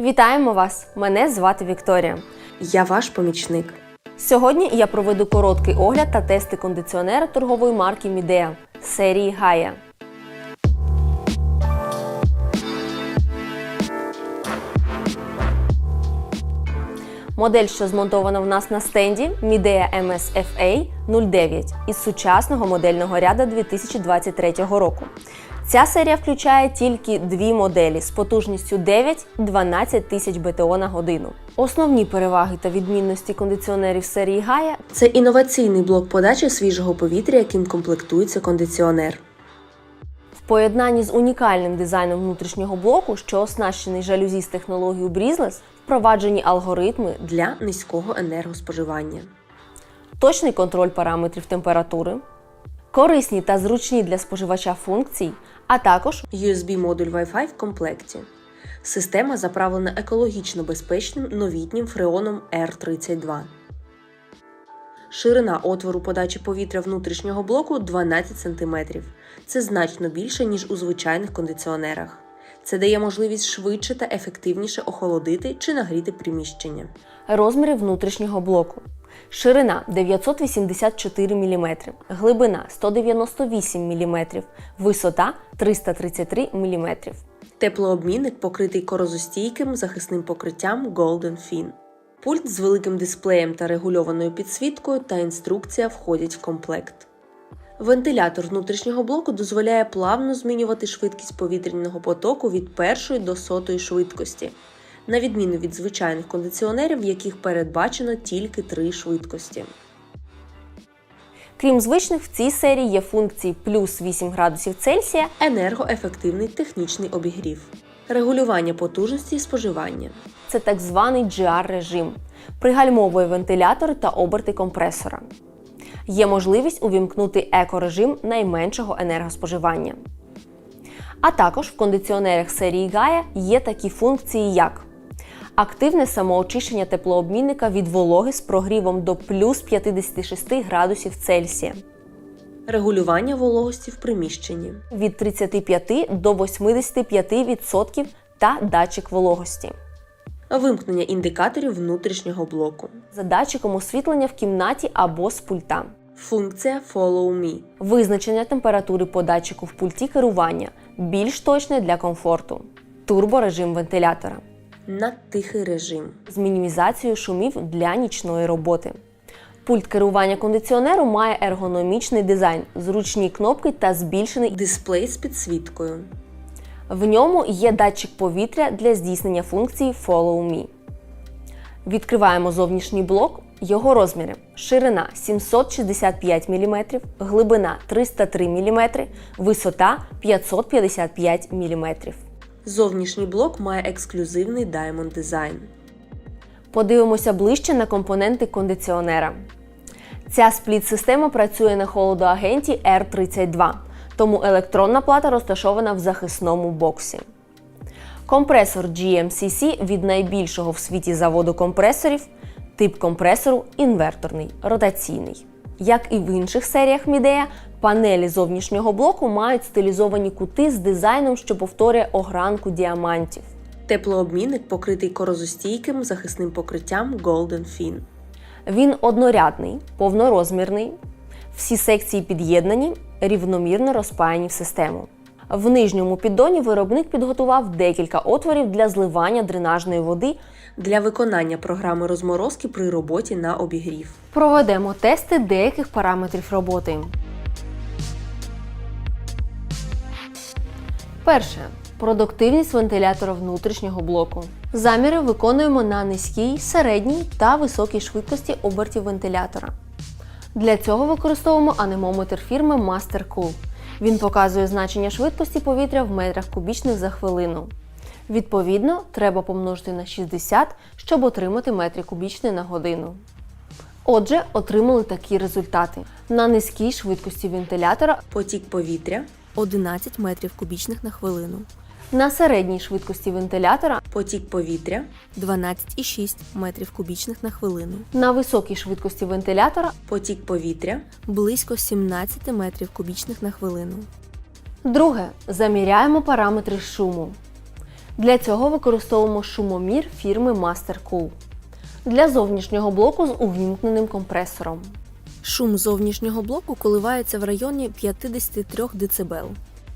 Вітаємо вас! Мене звати Вікторія. Я ваш помічник. Сьогодні я проведу короткий огляд та тести кондиціонера торгової марки Midea серії Gaia. Модель, що змонтована в нас на стенді Midea MSFA 09 із сучасного модельного ряду 2023 року. Ця серія включає тільки дві моделі з потужністю 9-12 тисяч БТО на годину. Основні переваги та відмінності кондиціонерів серії Gaia Це інноваційний блок подачі свіжого повітря, яким комплектується кондиціонер. В поєднанні з унікальним дизайном внутрішнього блоку, що оснащений жалюзі з технологією Breezeless, впроваджені алгоритми, для низького енергоспоживання. точний контроль параметрів температури, корисні та зручні для споживача функції, а також USB-модуль Wi-Fi в комплекті. Система заправлена екологічно безпечним новітнім фреоном R32. Ширина отвору подачі повітря внутрішнього блоку 12 см. Це значно більше, ніж у звичайних кондиціонерах. Це дає можливість швидше та ефективніше охолодити чи нагріти приміщення. розміри внутрішнього блоку. Ширина 984 мм, глибина 198 мм, висота 333 мм. Теплообмінник покритий корозостійким захисним покриттям Golden Fin. Пульт з великим дисплеєм та регульованою підсвіткою та інструкція входять в комплект. Вентилятор внутрішнього блоку дозволяє плавно змінювати швидкість повітряного потоку від першої до сотої швидкості, на відміну від звичайних кондиціонерів, в яких передбачено тільки три швидкості. Крім звичних, в цій серії є функції плюс 8 градусів Цельсія, Енергоефективний технічний обігрів, регулювання потужності і споживання. це так званий GR-режим, пригальмовує вентилятор та оберти компресора. Є можливість увімкнути екорежим найменшого енергоспоживання. А також в кондиціонерах серії Gaia є такі функції, як активне самоочищення теплообмінника від вологи з прогрівом до плюс 56 градусів Цельсія, Регулювання вологості в приміщенні. від 35 до 85% та датчик вологості. Вимкнення індикаторів внутрішнього блоку. За датчиком освітлення в кімнаті або з пульта. Функція Follow Me. Визначення температури по датчику в пульті керування більш точне для комфорту. Турборежим вентилятора На тихий режим. з мінімізацією шумів для нічної роботи. Пульт керування кондиціонеру має ергономічний дизайн, зручні кнопки та збільшений. Дисплей з підсвіткою. В ньому є датчик повітря для здійснення функції Follow Me. Відкриваємо зовнішній блок. Його розміри: ширина 765 мм, глибина 303 мм, висота 555 мм. Зовнішній блок має ексклюзивний Diamond дизайн. Подивимося ближче на компоненти кондиціонера. Ця спліт-система працює на холодоагенті R32, тому електронна плата розташована в захисному боксі. Компресор GMCC від найбільшого в світі заводу компресорів, тип компресору інверторний, ротаційний. Як і в інших серіях Мідея, панелі зовнішнього блоку мають стилізовані кути з дизайном, що повторює огранку діамантів. Теплообмінник покритий корозостійким захисним покриттям Golden Fin. Він однорядний, повнорозмірний. Всі секції під'єднані, рівномірно розпаяні в систему. В нижньому піддоні виробник підготував декілька отворів для зливання дренажної води. Для виконання програми розморозки при роботі на обігрів. Проведемо тести деяких параметрів роботи. Перше. Продуктивність вентилятора внутрішнього блоку. Заміри виконуємо на низькій, середній та високій швидкості обертів вентилятора. Для цього використовуємо анемометр фірми MasterCool. Він показує значення швидкості повітря в метрах кубічних за хвилину. Відповідно, треба помножити на 60, щоб отримати метри кубічні на годину. Отже, отримали такі результати. На низькій швидкості вентилятора Потік повітря, 11 метрів кубічних на хвилину. На середній швидкості вентилятора потік повітря, 12,6 метрів кубічних на хвилину. На високій швидкості вентилятора потік повітря, близько 17 метрів кубічних на хвилину. Друге. Заміряємо параметри шуму. Для цього використовуємо шумомір фірми MasterCool. Для зовнішнього блоку з увімкненим компресором. Шум зовнішнього блоку коливається в районі 53 дБ.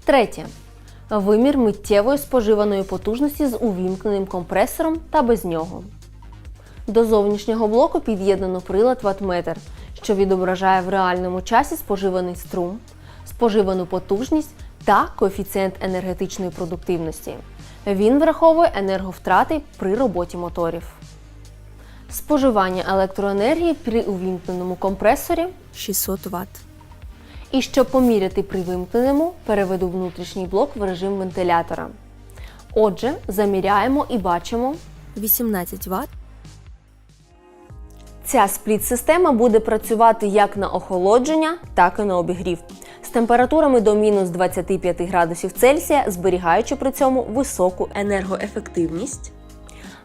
Третє. Вимір миттєвої споживаної потужності з увімкненим компресором та без нього. До зовнішнього блоку під'єднано прилад ваттметр, що відображає в реальному часі споживаний струм, споживану потужність та коефіцієнт енергетичної продуктивності. Він враховує енерговтрати при роботі моторів. Споживання електроенергії при увімкненому компресорі 600 Вт. І щоб поміряти при вимкненому, переведу внутрішній блок в режим вентилятора. Отже, заміряємо і бачимо 18 Вт. Ця спліт-система буде працювати як на охолодження, так і на обігрів з температурами до мінус 25 градусів Цельсія, зберігаючи при цьому високу Енергоефективність.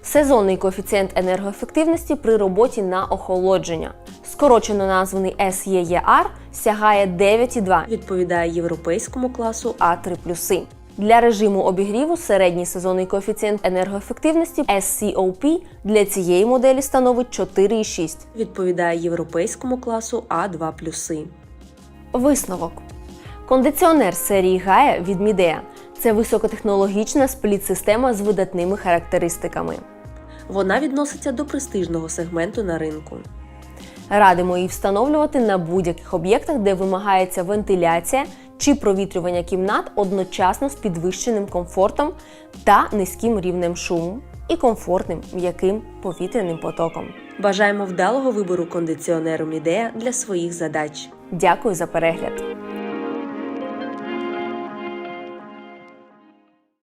сезонний коефіцієнт енергоефективності при роботі на охолодження. Скорочено названий SEER сягає 9,2 Відповідає європейському класу А3+. Для режиму обігріву середній сезонний коефіцієнт енергоефективності SCOP для цієї моделі становить 4,6. відповідає європейському класу А2+. Висновок. Кондиціонер серії Gaia від Midea – це високотехнологічна спліт-система з видатними характеристиками. Вона відноситься до престижного сегменту на ринку. Радимо її встановлювати на будь-яких об'єктах, де вимагається вентиляція чи провітрювання кімнат одночасно з підвищеним комфортом та низьким рівнем шуму і комфортним м'яким повітряним потоком. Бажаємо вдалого вибору кондиціонеру Мідея для своїх задач. Дякую за перегляд!